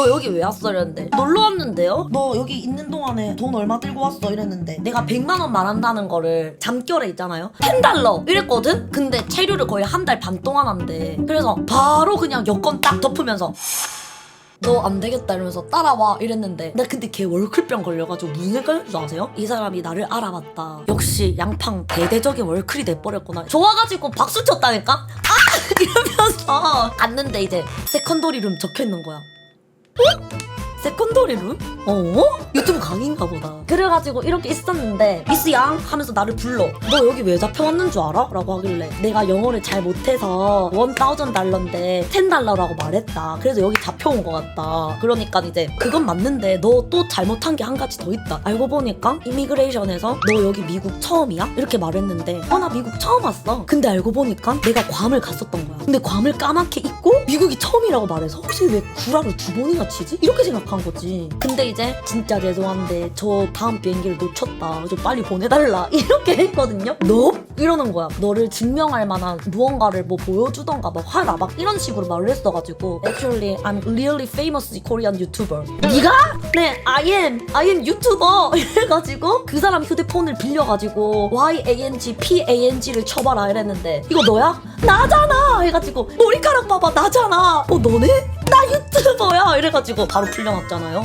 너 여기 왜 왔어 이랬는데 놀러 왔는데요? 너 여기 있는 동안에 돈 얼마 들고 왔어 이랬는데 내가 100만 원 말한다는 거를 잠결에 있잖아요 10달러 이랬거든? 근데 체류를 거의 한 달 반 동안 한대 그래서 바로 그냥 여권 딱 덮으면서 너안 되겠다 이러면서 따라와 이랬는데 나 근데 걔 월클병 걸려가지고 무슨 생각인 줄 아세요? 이 사람이 나를 알아봤다 역시 양팡 대대적인 월클이 돼버렸구나 좋아가지고 박수 쳤다니까? 아! 이러면서 갔는데 이제 세컨더리 룸 적혀있는 거야 어? 세컨더리 룸? 어? 유튜브 강의인가 보다. 그래가지고 이렇게 있었는데 미스 양 하면서 나를 불러. 너 여기 왜 잡혀왔는 줄 알아? 라고 하길래 내가 영어를 잘 못해서 1000 달러인데 10 달러라고 말했다. 그래서 여기 잡혀온 것 같다. 그러니까 이제 그건 맞는데 너 또 잘못한 게 한 가지 더 있다. 알고 보니까 이미그레이션에서 너 여기 미국 처음이야? 이렇게 말했는데 어 나 미국 처음 왔어. 근데 알고 보니까 내가 괌을 갔었던 거야. 근데 괌을 까맣게 잊고 미국이 처음이라고 말해서 혹시 왜 구라를 두 번이나 치지? 이렇게 생각한 거지. 근데 이제 진짜 죄송한데 저 다음 비행기를 놓쳤다. 좀 빨리 보내달라. 이렇게 했거든요. 너? 이러는 거야. 너를 증명할 만한 무언가를 뭐 보여주던가 막 화나 막 이런 식으로 말을 했어가지고 Actually I'm really famous Korean YouTuber. 네가? 네 I am I am YouTuber 이래가지고 그 사람 휴대폰을 빌려가지고 Y A N G P A N G를 쳐봐라 이랬는데 이거 너야? 나잖아! 해가지고 머리카락 봐봐 나잖아! 어 너네? 나 유튜버야! 이래가지고 바로 풀려났잖아요